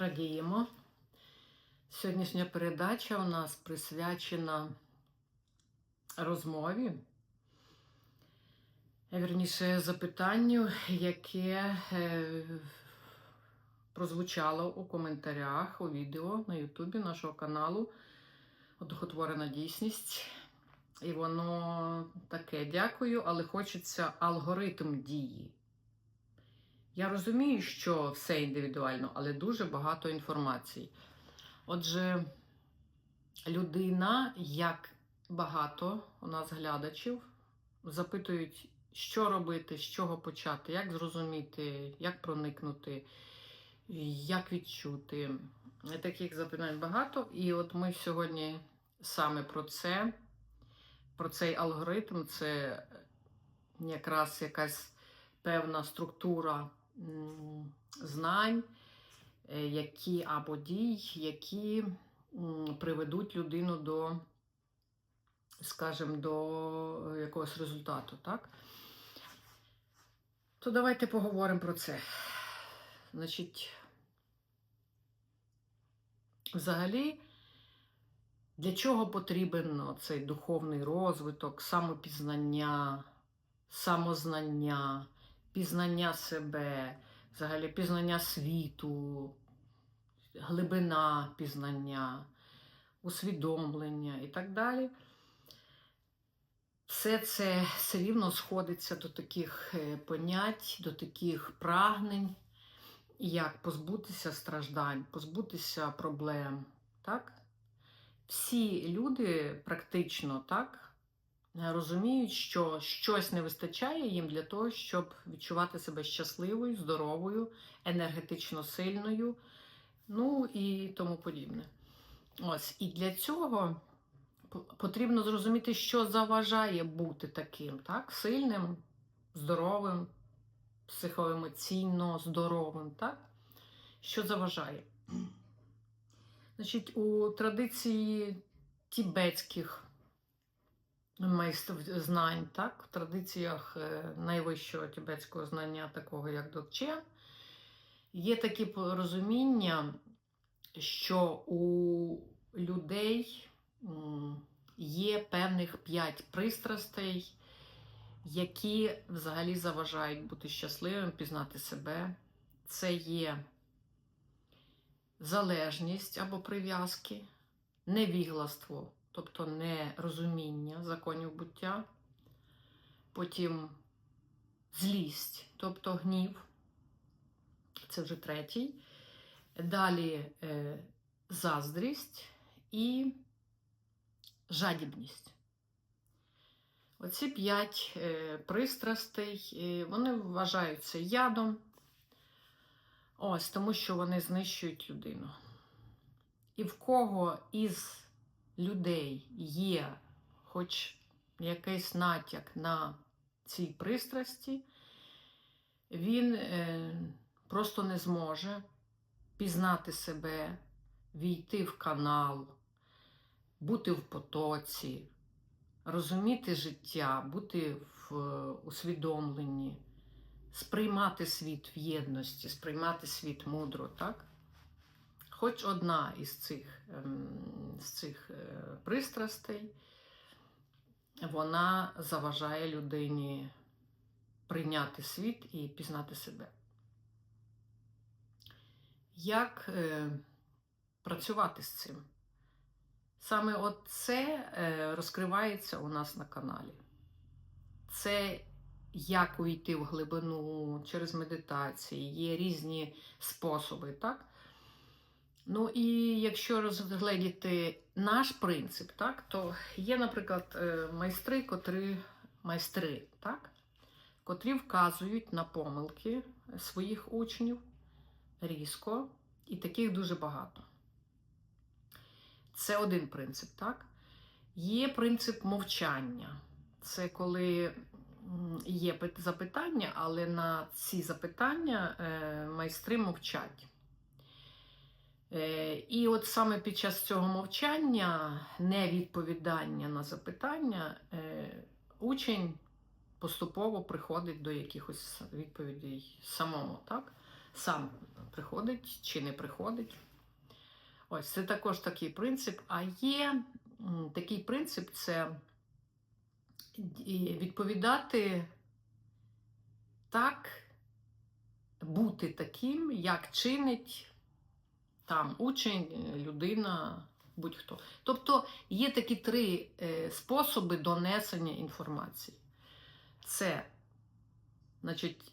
радіємо. Сьогоднішня передача у нас присвячена розмові, вірніше запитанню, яке е, прозвучало у коментарях у відео на Ютубі нашого каналу Одухотворена дійсність. І воно таке дякую, але хочеться алгоритм дії. Я розумію, що все індивідуально, але дуже багато інформації. Отже, людина, як багато у нас глядачів, запитують, що робити, з чого почати, як зрозуміти, як проникнути, як відчути. Таких запитань багато. І от ми сьогодні саме про це, про цей алгоритм, це якраз якась певна структура знань, е, які або дій, які приведуть людину до, скажімо, до якогось результату, так? То давайте поговоримо про це. Значить, взагалі, для чого потрібен цей духовний розвиток, самопізнання, самознання, пізнання себе, взагалі пізнання світу, глибина пізнання, усвідомлення і так далі. Все це все рівно сходиться до таких е, понять, до таких прагнень, як позбутися страждань, позбутися проблем. Так? Всі люди практично так розуміють, що щось не вистачає їм для того, щоб відчувати себе щасливою, здоровою, енергетично сильною, ну і тому подібне. Ось, і для цього потрібно зрозуміти, що заважає бути таким, так? сильним, здоровим, психоемоційно здоровим, так? Що заважає? Значить, у традиції тібетських майстрів знань, так, в традиціях е, найвищого тібетського знання, такого як Докче, є такі розуміння, що у людей є певних п'ять пристрастей, які взагалі заважають бути щасливим, пізнати себе. Це є залежність або прив'язки, невігластво, тобто нерозуміння законів буття, потім злість, тобто гнів, це вже третій. Далі е, заздрість і жадібність. Оці п'ять е, пристрастей, е, вони вважаються ядом. Ось, тому що вони знищують людину. І в кого із людей є хоч якийсь натяк на цій пристрасті, він е, просто не зможе пізнати себе, війти в канал, бути в потоці, розуміти життя, бути в усвідомленні сприймати світ в єдності, сприймати світ мудро, так? Хоч одна із цих, ем, з цих е, пристрастей, вона заважає людині прийняти світ і пізнати себе. Як е, працювати з цим? Саме це е, розкривається у нас на каналі. Це як увійти в глибину через медитації, є різні способи, так? Ну і якщо розгледіти наш принцип, так, то є, наприклад, е, майстри, котрі майстри, так, котрі вказують на помилки своїх учнів різко, і таких дуже багато. Це один принцип, так? Є принцип мовчання. Це коли є запитання, але на ці запитання е, майстри мовчать. Е, і от саме під час цього мовчання, невідповідання на запитання, е, учень поступово приходить до якихось відповідей самому. так? сам приходить чи не приходить. Ось це також такий принцип. А є такий принцип це відповідати так, бути таким, як чинить там учень, людина, будь-хто. Тобто є такі три е, способи донесення інформації. Це, значить,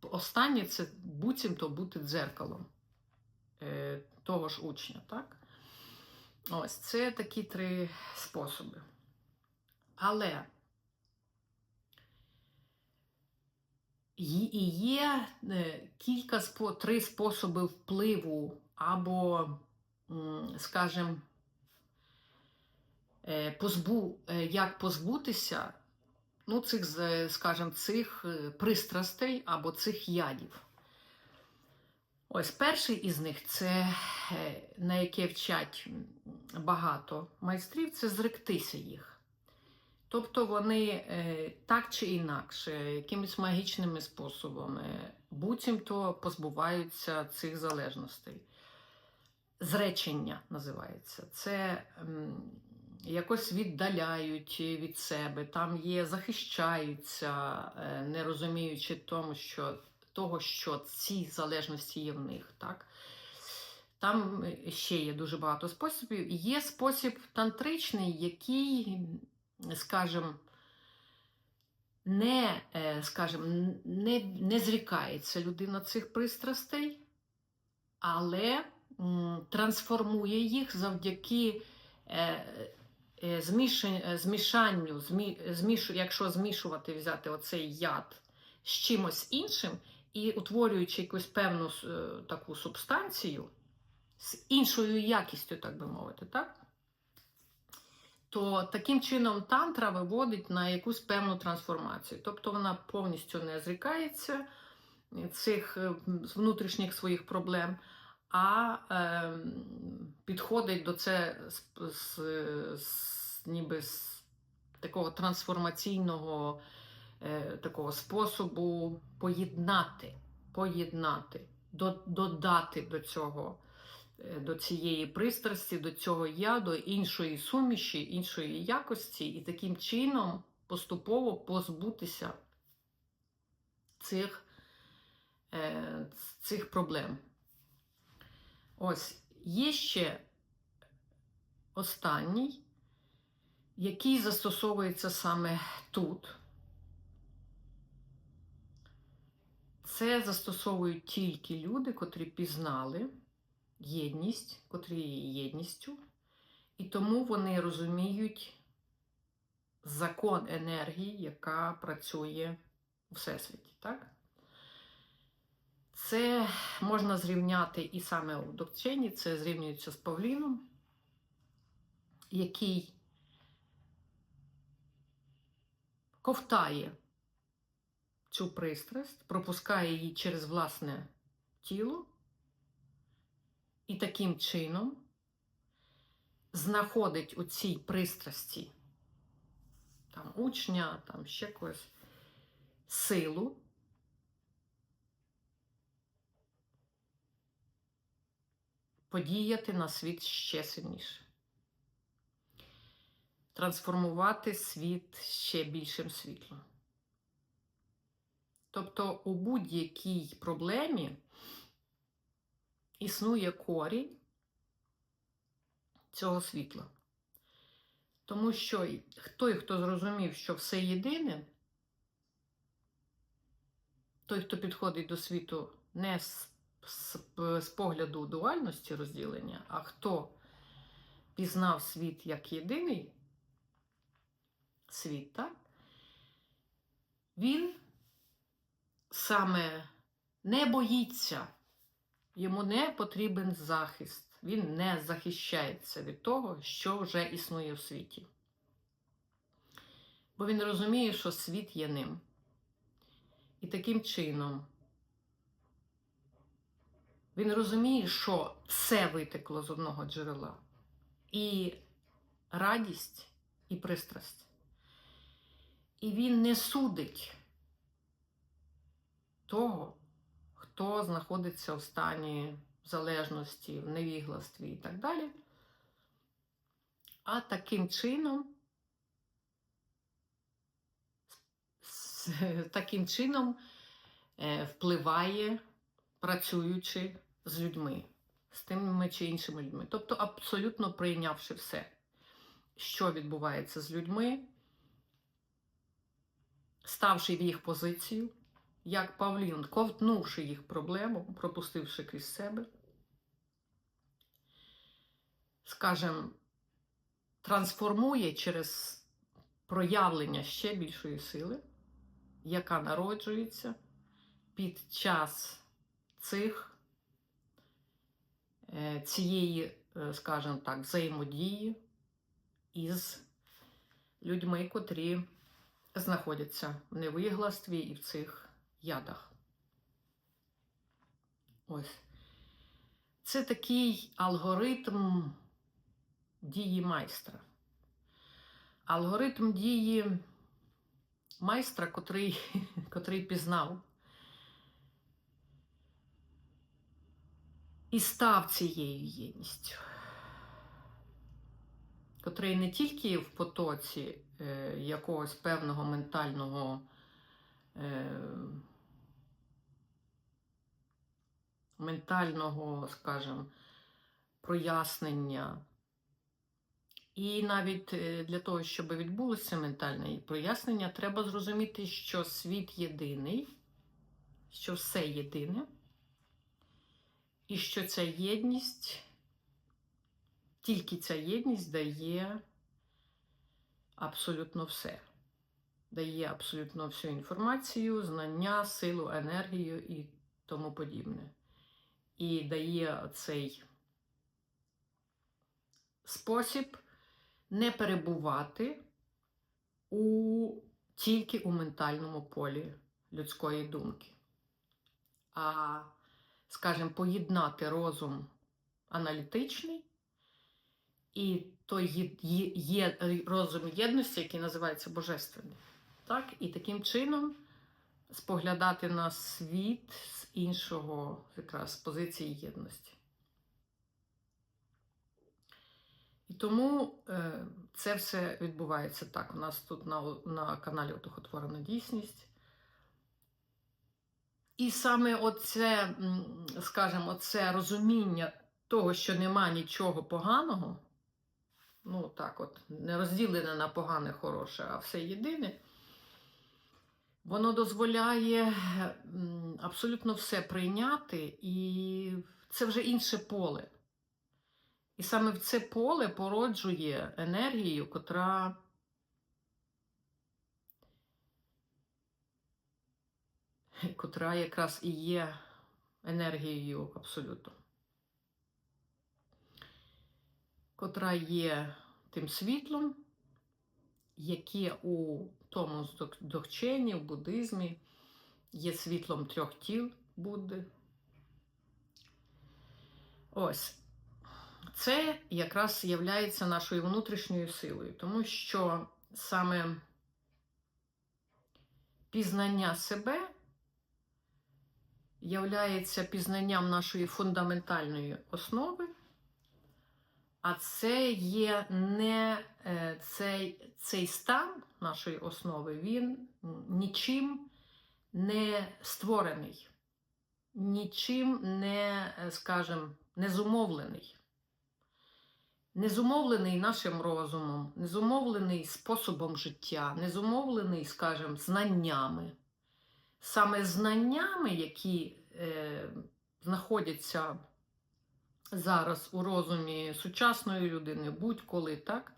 останнє це буцімто бути дзеркалом е, того ж учня, так? Ось це такі три способи. Але І є е, кілька три способи впливу, або, скажімо, е, позбу, е, як позбутися ну, цих, скажімо, цих пристрастей або цих ядів. Ось перший із них це на яке вчать багато майстрів, це зректися їх. Тобто вони е, так чи інакше, якимись магічними способами, буцімто позбуваються цих залежностей. Зречення називається. Це якось віддаляють від себе, там є, захищаються, е, не розуміючи тому, що, того, що ці залежності є в них. Так? Там е, ще є дуже багато способів. Є спосіб тантричний, який скажімо, не, е, скажімо, не, не зрікається людина цих пристрастей, але трансформує їх завдяки е, е, змішанню, змі, змішу, якщо змішувати, взяти оцей яд з чимось іншим і утворюючи якусь певну таку субстанцію з іншою якістю, так би мовити, так? То таким чином тантра виводить на якусь певну трансформацію. Тобто вона повністю не зрікається цих е, внутрішніх своїх проблем, а е, підходить до це з, з, з, ніби з такого трансформаційного е, такого способу поєднати, поєднати, до- додати до цього е, до цієї пристрасті, до цього я, до іншої суміші, іншої якості, і таким чином поступово позбутися цих, е, цих проблем. Ось є ще останній, який застосовується саме тут. Це застосовують тільки люди, котрі пізнали єдність, котрі є єдністю, і тому вони розуміють закон енергії, яка працює у Всесвіті. Так? Це можна зрівняти і саме у докчині, це зрівнюється з Павліном, який ковтає цю пристрасть, пропускає її через власне тіло. І таким чином знаходить у цій пристрасті там, учня, там ще когось силу, подіяти на світ ще сильніше. Трансформувати світ ще більшим світлом. Тобто у будь-якій проблемі існує корінь цього світла. Тому що той, хто зрозумів, що все єдине, той, хто підходить до світу не з, з, з погляду дуальності розділення, а хто пізнав світ як єдиний світ, так? він саме не боїться. Йому не потрібен захист, він не захищається від того, що вже існує в світі. Бо він розуміє, що світ є ним. І таким чином він розуміє, що все витекло з одного джерела. І радість, і пристрасть. І він не судить того, хто знаходиться в стані залежності, в невігластві і так далі. А таким чином, таким чином е, впливає, працюючи з людьми, з тими чи іншими людьми. Тобто абсолютно прийнявши все, що відбувається з людьми, ставши в їх позицію, як Павлін, ковтнувши їх проблему, пропустивши крізь себе, скажем, трансформує через проявлення ще більшої сили, яка народжується під час цих е, цієї, е, скажімо так, взаємодії із людьми, котрі знаходяться в невигластві і в цих ядах. Ось. Це такий алгоритм дії майстра. Алгоритм дії майстра, котрий, котрий пізнав і став цією єдністю, котрий не тільки в потоці е, якогось певного ментального е, ментального, скажімо, прояснення. І навіть е, для того, щоб відбулося ментальне прояснення, треба зрозуміти, що світ єдиний, що все єдине, і що ця єдність, тільки ця єдність дає абсолютно все. Дає абсолютно всю інформацію, знання, силу, енергію і тому подібне. І дає цей спосіб не перебувати у, тільки у ментальному полі людської думки, а, скажімо, поєднати розум аналітичний і той є, є, розум єдності, який називається Божественний. Так? І таким чином споглядати на світ з іншого, якраз позиції єдності. І тому е, це все відбувається так. У нас тут на, на каналі Отохотворена дійсність. І саме оце, скажімо, це розуміння того, що нема нічого поганого, ну так от, не розділене на погане, хороше, а все єдине, воно дозволяє абсолютно все прийняти, і це вже інше поле. І саме в це поле породжує енергію, котра котра якраз і є енергією абсолюту, котра є тим світлом, яке у тому ж док- докченні, в буддизмі є світлом трьох тіл Будди. Ось. Це якраз є нашою внутрішньою силою, тому що саме пізнання себе являється пізнанням нашої фундаментальної основи, а це є не е, цей, цей стан нашої основи, він нічим не створений, нічим не, е, скажімо, не зумовлений. Не зумовлений нашим розумом, не зумовлений способом життя, не зумовлений, скажімо, знаннями. Саме знаннями, які е, знаходяться зараз у розумі сучасної людини, будь-коли, так,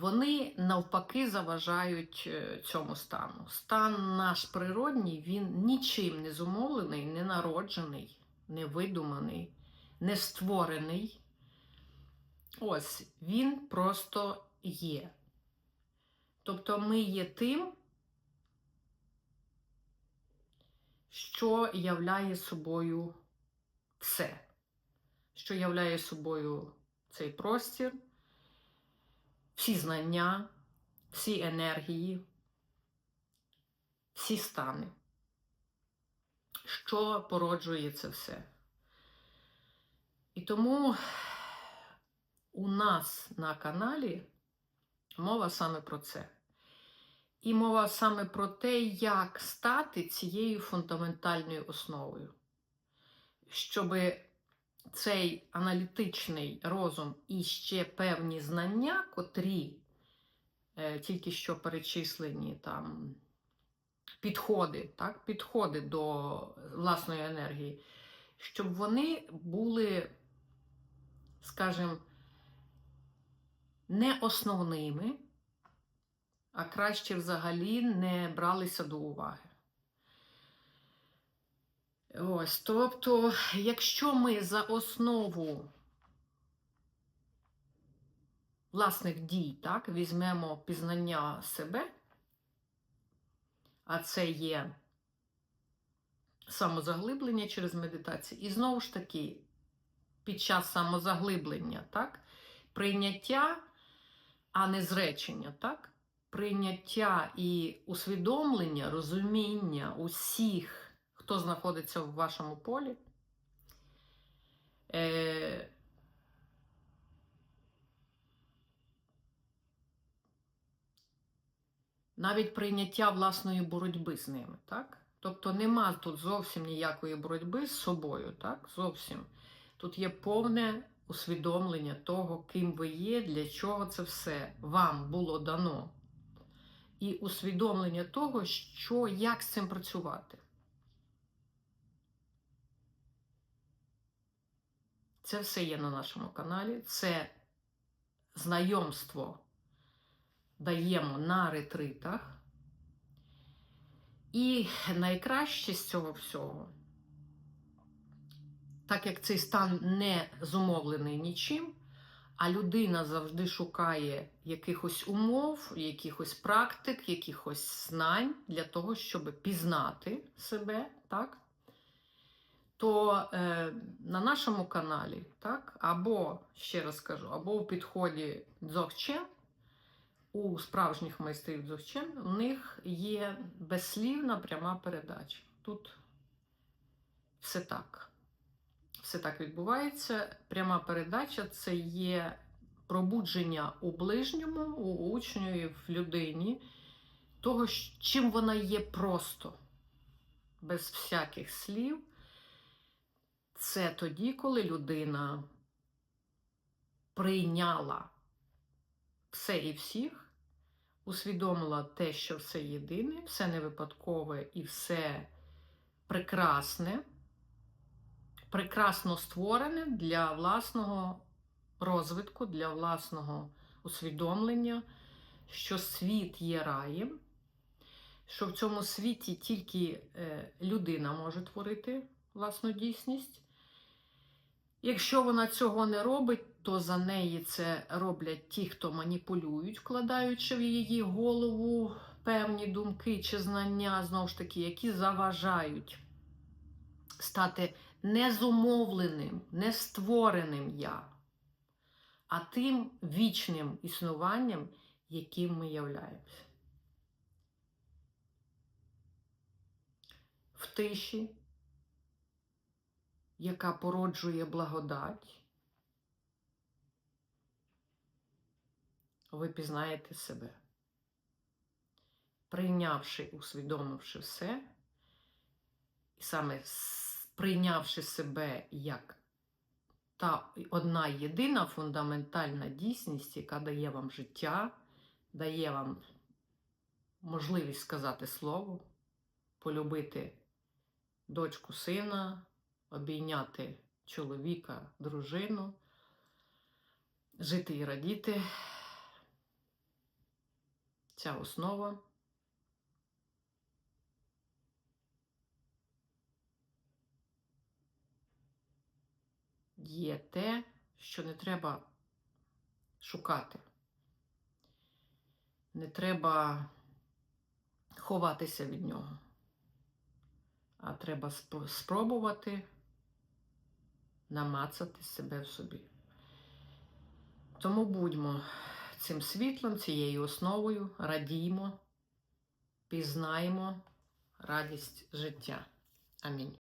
вони навпаки заважають е, цьому стану. Стан наш природній, він нічим не зумовлений, не народжений, не видуманий, не створений. Ось він просто є. Тобто ми є тим, що являє собою все, що являє собою цей простір, всі знання, всі енергії, всі стани. Що породжує це все? І тому у нас на каналі мова саме про це. І мова саме про те, як стати цією фундаментальною основою, щоб цей аналітичний розум і ще певні знання, котрі е, тільки що перечислені там підходи, так, підходи до власної енергії, щоб вони були, скажімо, не основними, а краще взагалі не бралися до уваги. Ось, тобто, якщо ми за основу власних дій, так, візьмемо пізнання себе, а це є самозаглиблення через медитацію, і знову ж таки, під час самозаглиблення, так, прийняття, а не зречення, так? Прийняття і усвідомлення, розуміння усіх, хто знаходиться в вашому полі. Е, навіть прийняття власної боротьби з ними, так? Тобто нема тут зовсім ніякої боротьби з собою, так? Зовсім. Тут є повне усвідомлення того, ким ви є, для чого це все вам було дано. І усвідомлення того, що, як з цим працювати. Це все є на нашому каналі. Це знайомство даємо на ретритах. І найкраще з цього всього, так як цей стан не зумовлений нічим, а людина завжди шукає якихось умов, якихось практик, якихось знань для того, щоб пізнати себе, так? то е, на нашому каналі, так, або, ще раз кажу, або у підході Дзогчен, у справжніх майстрів Дзогчен, у них є безслівна пряма передача. Тут все так. Все так відбувається. Пряма передача це є пробудження у ближньому, у учню, і в людині, того, чим вона є просто, без всяких слів. Це тоді, коли людина прийняла все і всіх, усвідомила те, що все єдине, все не випадкове і все прекрасне, прекрасно створене для власного розвитку, для власного усвідомлення, що світ є раєм, що в цьому світі тільки е, людина може творити власну дійсність. Якщо вона цього не робить, то за неї це роблять ті, хто маніпулюють, вкладаючи в її голову певні думки чи знання, знову ж таки, які заважають стати незумовленим, нествореним я, а тим вічним існуванням, яким ми являємося. В тиші яка породжує благодать, ви пізнаєте себе. Прийнявши, усвідомивши все, і саме прийнявши себе як та одна єдина фундаментальна дійсність, яка дає вам життя, дає вам можливість сказати слово, полюбити дочку сина, обійняти чоловіка, дружину, жити і радіти. Ця основа. Є те, що не треба шукати. Не треба ховатися від нього, а треба спробувати намацати себе в собі. Тому будьмо цим світлом, цією основою, радіймо, пізнаємо радість життя. Амінь.